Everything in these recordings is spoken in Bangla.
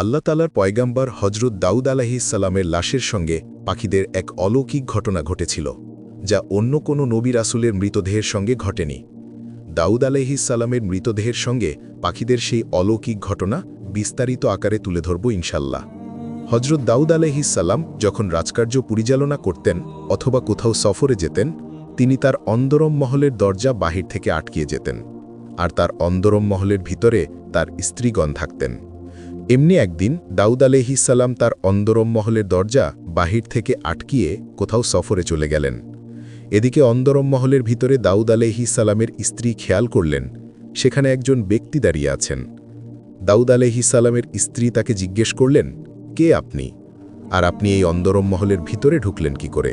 আল্লাহ তালার পয়গাম্বার হজরত দাউদ আলাহিসাল্লামের লাশের সঙ্গে পাখিদের এক অলৌকিক ঘটনা ঘটেছিল, যা অন্য কোনো নবী রাসুলের মৃতদেহের সঙ্গে ঘটেনি। দাউদ আলাইহিসাল্লামের মৃতদেহের সঙ্গে পাখিদের সেই অলৌকিক ঘটনা বিস্তারিত আকারে তুলে ধরব ইনশাল্লাহ হজরত দাউদ আলাইহিসাল্লাম যখন রাজকার্য পরিচালনা করতেন অথবা কোথাও সফরে যেতেন, তিনি তার অন্দরম মহলের দরজা বাহির থেকে আটকিয়ে যেতেন, আর তার অন্দরম মহলের ভিতরে তার স্ত্রীগণ থাকতেন। এমনি একদিন দাউদ আলহিসাল্লাম তার অন্দরম মহলের দরজা বাহির থেকে আটকিয়ে কোথাও সফরে চলে গেলেন। এদিকে অন্দরম মহলের ভিতরে দাউদ আলহিসাল্লামের স্ত্রী খেয়াল করলেন, সেখানে একজন ব্যক্তি দাঁড়িয়ে আছেন। দাউদ আলহিসাল্লামের স্ত্রী তাকে জিজ্ঞেস করলেন, কে আপনি? আর আপনি এই অন্দরম মহলের ভিতরে ঢুকলেন কি করে?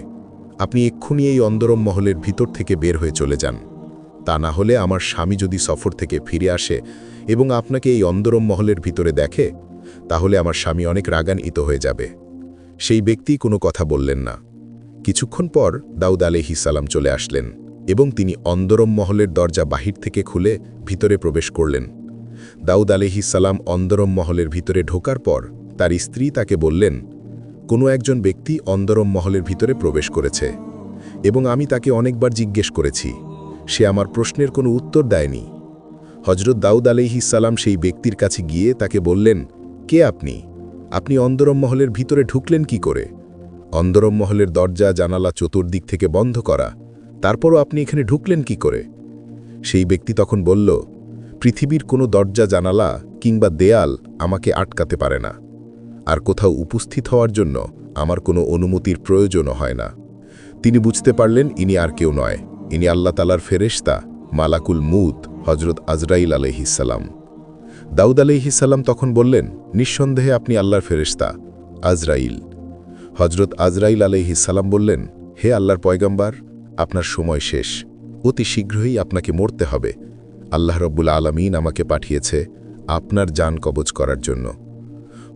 আপনি এক্ষুনি এই অন্দরম মহলের ভিতর থেকে বের হয়ে চলে যান। তা না হলে আমার স্বামী যদি সফর থেকে ফিরে আসে এবং আপনাকে এই অন্দরম মহলের ভিতরে দেখে তাহলে আমার স্বামী অনেক রাগান্বিত হয়ে যাবে। সেই ব্যক্তি কোনো কথা বললেন না। কিছুক্ষণ পর দাউদ আলহিসাল্লাম চলে আসলেন এবং তিনি অন্দরম মহলের দরজা বাহির থেকে খুলে ভিতরে প্রবেশ করলেন। দাউদ আলহিসাল্লাম অন্দরম মহলের ভিতরে ঢোকার পর তার স্ত্রী তাকে বললেন, কোনো একজন ব্যক্তি অন্দরম মহলের ভিতরে প্রবেশ করেছে এবং আমি তাকে অনেকবার জিজ্ঞেস করেছি। সে আমার প্রশ্নের কোনো উত্তর দেয়নি। হজরত দাউদ আলহিসাল্লাম সেই ব্যক্তির কাছে গিয়ে তাকে বললেন কে আপনি? আপনি অন্দরম মহলের ভিতরে ঢুকলেন কি করে? অন্দরম মহলের দরজা, জানালা চতুর্দিক থেকে বন্ধ করা, তারপরও আপনি এখানে ঢুকলেন কি করে? সেই ব্যক্তি তখন বলল, পৃথিবীর কোনো দরজা, জানালা কিংবা দেয়াল আমাকে আটকাতে পারে না। আর কোথাও উপস্থিত হওয়ার জন্য আমার কোনো অনুমতির প্রয়োজনও হয় না। তিনি বুঝতে পারলেন, ইনি আর কেউ নয়। ইনি আল্লাহ তালার ফেরেশতা, মালাকুল মুত হজরত আজরাইল আলহিসাল্লাম দাউদ আলহিসাল্লাম তখন বললেন, নিঃসন্দেহে আপনি আল্লাহর ফেরেশতা, আজরাইল। হজরত আজরাইল আলহিসাল্লাম বললেন, হে আল্লাহর পয়গম্বার, আপনার সময় শেষ। অতি শীঘ্রই আপনাকে মরতে হবে। আল্লাহ রব্বুল আলমিন আমাকে পাঠিয়েছে আপনার যান কবজ করার জন্য।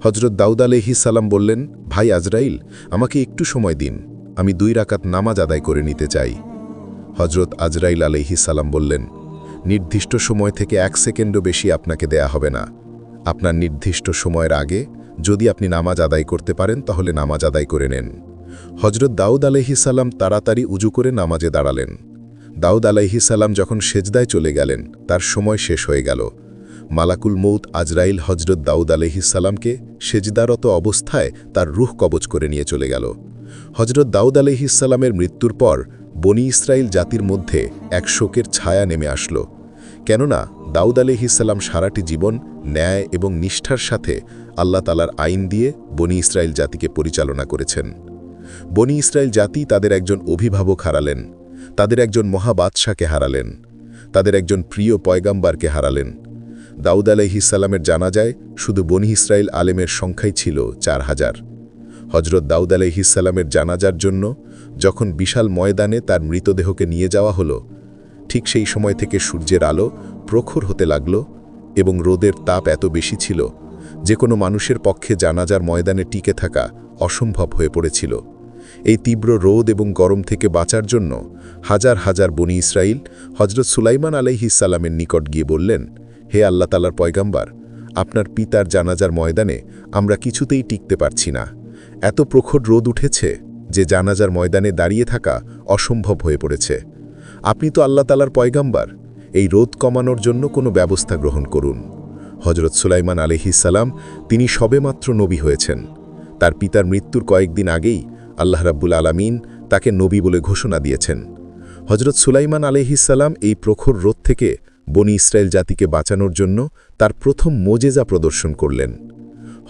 হজরত দাউদ আলহিসাল্লাম বললেন, ভাই আজরাইল, আমাকে একটু সময় দিন। আমি দুই রাকাত নামাজ আদায় করে নিতে চাই। হজরত আজরাইল আলহিসাল্লাম বললেন নির্দিষ্ট সময় থেকে এক সেকেন্ডও বেশি আপনাকে দেয়া হবে না। আপনার নির্দিষ্ট সময়ের আগে যদি আপনি নামাজ আদায় করতে পারেন, তাহলে নামাজ আদায় করে নেন। হজরত দাউদ আলহিসাল্লাম তাড়াতাড়ি উজু করে নামাজে দাঁড়ালেন। দাউদ আলাইহিসাল্লাম যখন সেজদায় চলে গেলেন, তার সময় শেষ হয়ে গেল। মালাকুল মৌত আজরাইল হজরত দাউদ আলহিসাল্লামকে সেজদারত অবস্থায় তার রুহ কবচ করে নিয়ে চলে গেল। হজরত দাউদ আলহিসাল্লামের মৃত্যুর পর বনি ইসরায়েল জাতির মধ্যে এক শোকের ছায়া নেমে আসল। কেননা দাউদ আলহিসাল্লাম সারাটি জীবন ন্যায় এবং নিষ্ঠার সাথে আল্লাহ তালার আইন দিয়ে বনি ইসরায়েল জাতিকে পরিচালনা করেছেন। বনি ইসরায়েল জাতি তাদের একজন অভিভাবক হারালেন, তাদের একজন মহাবাদশাকে হারালেন, তাদের একজন প্রিয় পয়গাম্বারকে হারালেন। দাউদ আলাইহিসাল্লামের জানা যায় শুধু বনি ইসরায়েল আলেমের সংখ্যাই ছিল চার হাজার। হজরত দাউদ আলাইহিসাল্লামের জানাজার জন্য যখন বিশাল ময়দানে তার মৃতদেহকে নিয়ে যাওয়া হলো, ঠিক সেই সময় থেকে সূর্যের আলো প্রখর হতে লাগল এবং রোদের তাপ এত বেশি ছিল যে কোনো মানুষের পক্ষে জানাজার ময়দানে টিকে থাকা অসম্ভব হয়ে পড়েছিল। এই তীব্র রোদ এবং গরম থেকে বাঁচার জন্য হাজার হাজার বনি ইসরাইল হজরত সুলাইমান আলাইহিসাল্লামের নিকট গিয়ে বললেন, হে আল্লাহ তালার পয়গাম্বার, আপনার পিতার জানাজার ময়দানে আমরা কিছুতেই টিকতে পারছি না। এত প্রখর রোদ উঠেছে যে জানাজার ময়দানে দাঁড়িয়ে থাকা অসম্ভব হয়ে পড়েছে। আপনি তো আল্লাহ তালার পয়গাম্বার। এই রোদ কমানোর জন্য কোনো ব্যবস্থা গ্রহণ করুন। হজরত সুলাইমান আলহিসাল্লাম তিনি সবেমাত্র নবী হয়েছেন। তার পিতার মৃত্যুর কয়েকদিন আগেই আল্লাহ রাব্বুল আলামিন তাকে নবী বলে ঘোষণা দিয়েছেন। হজরত সুলাইমান আলহিসাল্লাম এই প্রখর রোদ থেকে বনি ইসরায়েল জাতিকে বাঁচানোর জন্য তার প্রথম মোজেজা প্রদর্শন করলেন।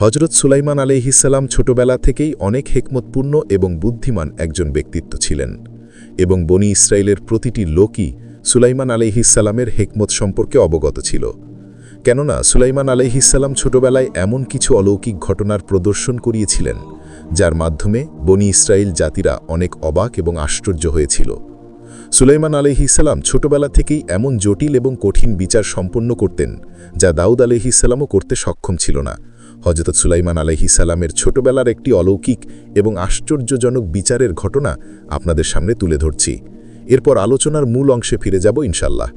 হজরত সুলাইমান আলহিসাল্লাম ছোটবেলা থেকেই অনেক হেকমতপূর্ণ এবং বুদ্ধিমান একজন ব্যক্তিত্ব ছিলেন এবং বনি ইসরায়েলের প্রতিটি লোকই সুলাইমান আলহিসাল্লামের হেকমত সম্পর্কে অবগত ছিল। কেননা সুলাইমান আলহিসাল্লাম ছোটবেলায় এমন কিছু অলৌকিক ঘটনার প্রদর্শন করিয়েছিলেন, যার মাধ্যমে বনি ইসরায়েল জাতিরা অনেক অবাক এবং আশ্চর্য হয়েছিল। সুলাইমান আলহিসাল্লাম ছোটবেলা থেকেই এমন জটিল এবং কঠিন বিচার সম্পন্ন করতেন, যা দাউদ আলহিসাল্লামও করতে সক্ষম ছিল না। হজরত সুলাইমান আলহি সালামের ছোটবেলার একটি অলৌকিক এবং আশ্চর্যজনক বিচারের ঘটনা আপনাদের সামনে তুলে ধরছি। এরপর আলোচনার মূল অংশে ফিরে যাব ইনশাল্লাহ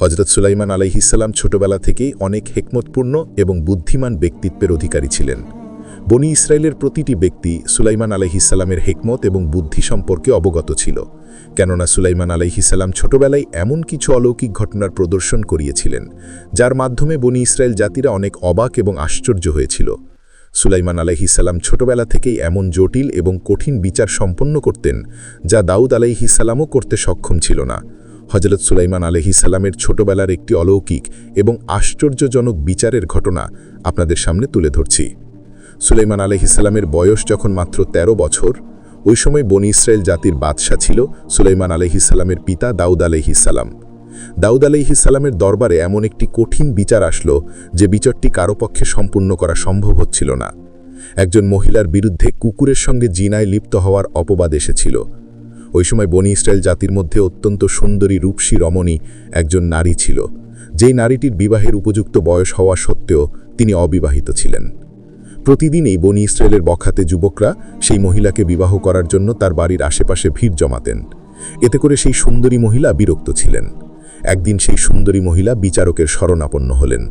হজরত সুলাইমান আলহিসাল্লাম ছোটবেলা থেকেই অনেক হেকমতপূর্ণ এবং বুদ্ধিমান ব্যক্তিত্বের অধিকারী ছিলেন। বনি ইসরায়েলের প্রতিটি ব্যক্তি সুলাইমান আলাইহিসাল্লামের হেকমত এবং বুদ্ধি সম্পর্কে অবগত ছিল, কেননা সুলাইমান আলাইহিসাল্লাম ছোটবেলায় এমন কিছু অলৌকিক ঘটনার প্রদর্শন করিয়েছিলেন, যার মাধ্যমে বনি ইসরায়েল জাতিরা অনেক অবাক এবং আশ্চর্য হয়েছিল। সুলাইমান আলাইহিসাল্লাম ছোটবেলা থেকেই এমন জটিল এবং কঠিন বিচার সম্পন্ন করতেন, যা দাউদ আলাইহিসাল্লামও করতে সক্ষম ছিল না। হজরত সুলাইমান আলহিসাল্লামের ছোটবেলার একটি অলৌকিক এবং আশ্চর্যজনক বিচারের ঘটনা আপনাদের সামনে তুলে ধরছি। সুলাইমান আলহিসাল্লামের বয়স যখন মাত্র ১৩ বছর, ওই সময় বনি ইসরায়েল জাতির বাদশাহ ছিল সুলাইমান আলহিসাল্লামের পিতা দাউদ আলহিসাল্লাম দাউদ আলহিসাল্লামের দরবারে এমন একটি কঠিন বিচার আসলো যে বিচারটি কারও পক্ষে সম্পূর্ণ করা সম্ভব হচ্ছিল না। একজন মহিলার বিরুদ্ধে কুকুরের সঙ্গে জিনায় লিপ্ত হওয়ার অপবাদ এসেছিল। ওই সময় বনি ইসরায়েল জাতির মধ্যে অত্যন্ত সুন্দরী রূপসী রমণী একজন নারী ছিল, যেই নারীটির বিবাহের উপযুক্ত বয়স হওয়া সত্ত্বেও তিনি অবিবাহিত ছিলেন। প্রতিদিনই বনি ইসরায়েলের বখাতে যুবকরা সেই মহিলাকে বিবাহ করার জন্য তার বাড়ির আশেপাশে ভিড় জমাতেন। এতে করে সেই সুন্দরী মহিলা বিরক্ত ছিলেন। একদিন সেই সুন্দরী মহিলা বিচারকের শরণাপন্ন হলেন।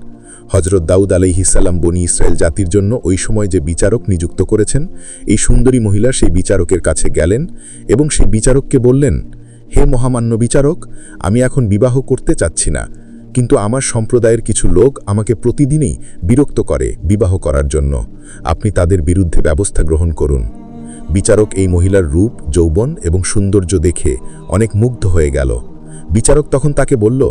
হজরত দাউদ আলাইহিসাল্লাম বনি ইসরায়েল জাতির জন্য ওই সময় যে বিচারক নিযুক্ত করেছেন, এই সুন্দরী মহিলা সেই বিচারকের কাছে গেলেন এবং সেই বিচারককে বললেন, হে মহামান্য বিচারক, আমি এখন বিবাহ করতে চাচ্ছি না। কিন্তু আমার সম্প্রদায়ের কিছু লোক আমাকে প্রতিদিনই বিরক্ত করে বিবাহ করার জন্য। আপনি তাদের বিরুদ্ধে ব্যবস্থা গ্রহণ করুন। বিচারক এই মহিলার রূপ, যৌবন এবং সৌন্দর্য দেখে অনেক মুগ্ধ হয়ে গেল। বিচারক তখন তাকে বলল,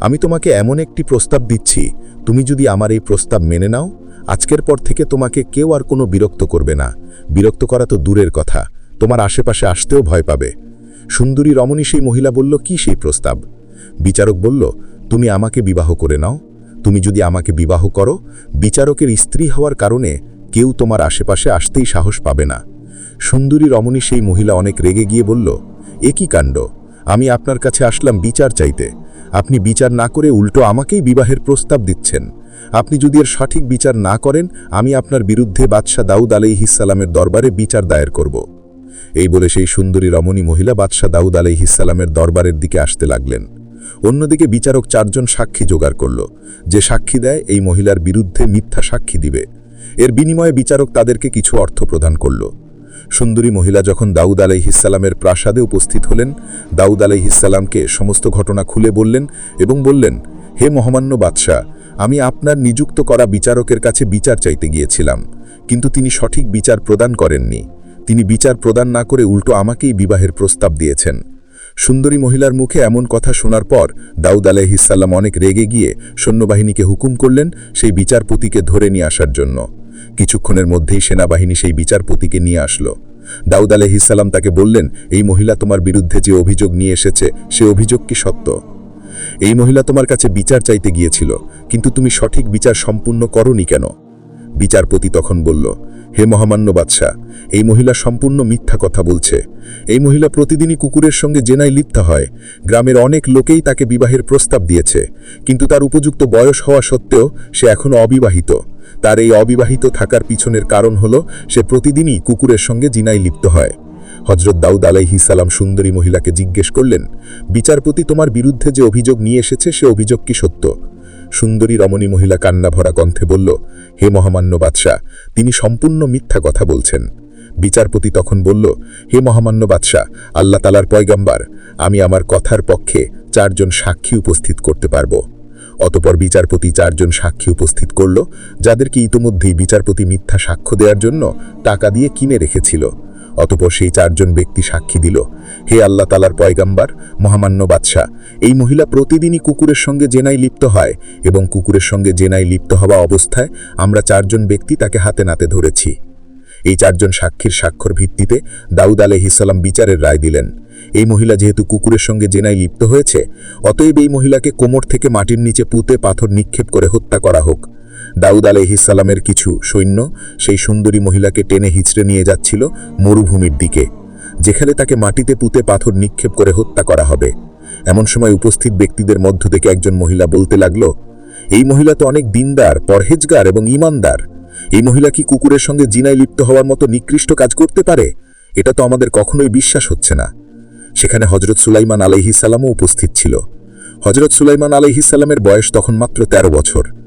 আমি তোমাকে এমন একটি প্রস্তাব দিচ্ছি, তুমি যদি আমার এই প্রস্তাব মেনে নাও, আজকের পর থেকে তোমাকে কেউ আর কোনো বিরক্ত করবে না। বিরক্ত করা তো দূরের কথা, তোমার আশেপাশে আসতেও ভয় পাবে। সুন্দরী রমণী সেই মহিলা বলল, কি সেই প্রস্তাব? বিচারক বলল তুমি আমাকে বিবাহ করে নাও। তুমি যদি আমাকে বিবাহ করো, বিচারকের স্ত্রী হওয়ার কারণে কেউ তোমার আশেপাশে আসতেই সাহস পাবে না। সুন্দরী রমণী সেই মহিলা অনেক রেগে গিয়ে বলল, এ কি কাণ্ড? আমি আপনার কাছে আসলাম বিচার চাইতে। আপনি বিচার না করে উল্টো আমাকেই বিবাহের প্রস্তাব দিচ্ছেন। আপনি যদি এর সঠিক বিচার না করেন, আমি আপনার বিরুদ্ধে বাদশাহ দাউদ আলাইহিসাল্লামের দরবারে বিচার দায়ের করব। এই বলে সেই সুন্দরী রমণী মহিলা বাদশাহ দাউদ আলাইহিসাল্লামের দরবারের দিকে আসতে লাগলেন। অন্যদিকে বিচারক চারজন সাক্ষী জোগাড় করল। যে সাক্ষী দেয়, এই মহিলার বিরুদ্ধে মিথ্যা সাক্ষী দিবে। এর বিনিময়ে বিচারক তাদেরকে কিছু অর্থ প্রদান করল। সুন্দরী মহিলা যখন দাউদ আলাইহিসাল্লামের প্রাসাদে উপস্থিত হলেন, দাউদ আলাইহিসাল্লামকে সমস্ত ঘটনা খুলে বললেন এবং বললেন, হে মহামান্য বাদশাহ, আমি আপনার নিযুক্ত করা বিচারকের কাছে বিচার চাইতে গিয়েছিলাম, কিন্তু তিনি সঠিক বিচার প্রদান করেননি। তিনি বিচার প্রদান না করে উল্টো আমাকেই বিবাহের প্রস্তাব দিয়েছেন। সুন্দরী মহিলার মুখে এমন কথা শোনার পর দাউদ আলাইহিসাল্লাম অনেক রেগে গিয়ে সৈন্যবাহিনীকে হুকুম করলেন সেই বিচারপতিকে ধরে নিয়ে আসার জন্য। কিছুক্ষণের মধ্যেই সেনাবাহিনী সেই বিচারপতিকে নিয়ে আসলো। দাউদ আলহিসাল্লাম তাকে বললেন, এই মহিলা তোমার বিরুদ্ধে যে অভিযোগ নিয়ে এসেছে, সে অভিযোগ কি সত্য? এই মহিলা তোমার কাছে বিচার চাইতে গিয়েছিল, কিন্তু তুমি সঠিক বিচার সম্পূর্ণ করনি কেন? বিচারপতি তখন বলল হে মহামান্য বাদশাহ এই মহিলা সম্পূর্ণ মিথ্যা কথা বলছে। এই মহিলা প্রতিদিনই কুকুরের সঙ্গে জেনায় লিপ্ত হয়। গ্রামের অনেক লোকেই তাকে বিবাহের প্রস্তাব দিয়েছে। কিন্তু তার উপযুক্ত বয়স হওয়া সত্ত্বেও সে এখনও অবিবাহিত। তার এই অবিবাহিত থাকার পিছনের কারণ হল, সে প্রতিদিনই কুকুরের সঙ্গে জিনায় লিপ্ত হয়। হজরত দাউদ আলাইহি সালাম সুন্দরী মহিলাকে জিজ্ঞেস করলেন, বিচারপতি তোমার বিরুদ্ধে যে অভিযোগ নিয়ে এসেছে, সে অভিযোগ কি সত্য? সুন্দরী রমণী মহিলা কান্না ভরা কণ্ঠে বলল, হে মহামান্য বাদশাহ, তিনি সম্পূর্ণ মিথ্যা কথা বলছেন। বিচারপতি তখন বলল, হে মহামান্য বাদশাহ, আল্লাহ তালার পয়গাম্বার, আমি আমার কথার পক্ষে চারজন সাক্ষী উপস্থিত করতে পারব। অতপর বিচারপতি চারজন সাক্ষী উপস্থিত করল, যাদেরকে ইতোমধ্যেই বিচারপতি মিথ্যা সাক্ষ্য দেওয়ার জন্য টাকা দিয়ে কিনে রেখেছিল। অতপর সেই চারজন ব্যক্তি সাক্ষী দিল, হে আল্লাহ তালার পয়গাম্বার, মহামান্য বাদশাহ, এই মহিলা প্রতিদিনই কুকুরের সঙ্গে জেনাই লিপ্ত হয় এবং কুকুরের সঙ্গে জেনাই লিপ্ত হওয়া অবস্থায় আমরা চারজন ব্যক্তি তাকে হাতে নাতে ধরেছি। এই চারজন সাক্ষীর স্বাক্ষর ভিত্তিতে দাউদ আলহিসাল্লাম বিচারের রায় দিলেন, এই মহিলা যেহেতু কুকুরের সঙ্গে জেনাই লিপ্ত হয়েছে, অতএব এই মহিলাকে কোমর থেকে মাটির নিচে পুঁতে পাথর নিক্ষেপ করে হত্যা করা হোক। দাউদ আলহিসাল্লামের কিছু সৈন্য সেই সুন্দরী মহিলাকে টেনে হিচড়ে নিয়ে যাচ্ছিল মরুভূমির দিকে, যেখানে তাকে মাটিতে পুঁতে পাথর নিক্ষেপ করে হত্যা করা হবে। এমন সময় উপস্থিত ব্যক্তিদের মধ্য থেকে একজন মহিলা বলতে লাগল, এই মহিলা তো অনেক দিনদার, পরহেজগার এবং ইমানদার। এই মহিলা কি কুকুরের সঙ্গে জিনায় লিপ্ত হওয়ার মতো নিকৃষ্ট কাজ করতে পারে? এটা তো আমাদের কখনোই বিশ্বাস হচ্ছে না। সেখানে হজরত সুলাইমান আলাইহিসাল্লামও উপস্থিত ছিল। হজরত সুলাইমান আলহিসাল্লামের বয়স তখন মাত্র ১৩ বছর।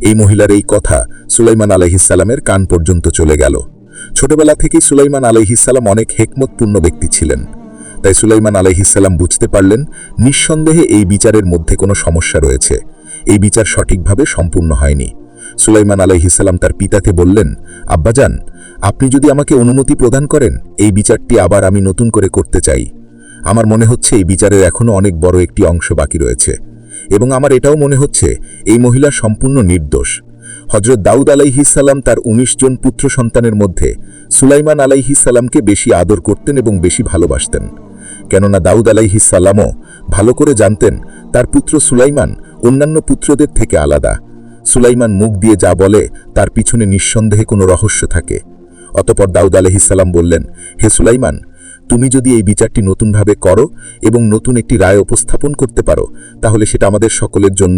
এই মহিলার এই কথা সুলাইমান আলহিসাল্লামের কান পর্যন্ত চলে গেল। ছোটবেলা থেকেই সুলাইমান আলহিসাল্লাম অনেক হেকমতপূর্ণ ব্যক্তি ছিলেন। তাই সুলাইমান আলহিসাল্লাম বুঝতে পারলেন, নিঃসন্দেহে এই বিচারের মধ্যে কোনো সমস্যা রয়েছে। এই বিচার সঠিকভাবে সম্পূর্ণ হয়নি। সুলাইমান আলহিসাল্লাম তার পিতাকে বললেন, আব্বাজান, আপনি যদি আমাকে অনুমতি প্রদান করেন, এই বিচারটি আবার আমি নতুন করে করতে চাই। আমার মনে হচ্ছে এই বিচারের এখনও অনেক বড় একটি অংশ বাকি রয়েছে। এবং আমার এটাও মনে হচ্ছে, এই মহিলা সম্পূর্ণ নির্দোষ। হজরত দাউদ আলাইহিসাল্লাম তার ১৯ জন পুত্র সন্তানের মধ্যে সুলাইমান আলাইহিসাল্লামকে বেশি আদর করতেন এবং বেশি ভালোবাসতেন। কেননা দাউদ আলাইহিসাল্লামও ভালো করে জানতেন, তার পুত্র সুলাইমান অন্যান্য পুত্রদের থেকে আলাদা। সুলাইমান মুখ দিয়ে যা বলে, তার পিছনে নিঃসন্দেহে কোনো রহস্য থাকে। অতপর দাউদ আলহিসাল্লাম বললেন, হে সুলাইমান তুমি যদি এই বিচারটি নতুনভাবে করো এবং নতুন একটি রায় উপস্থাপন করতে পারো, তাহলে সেটা আমাদের সকলের জন্য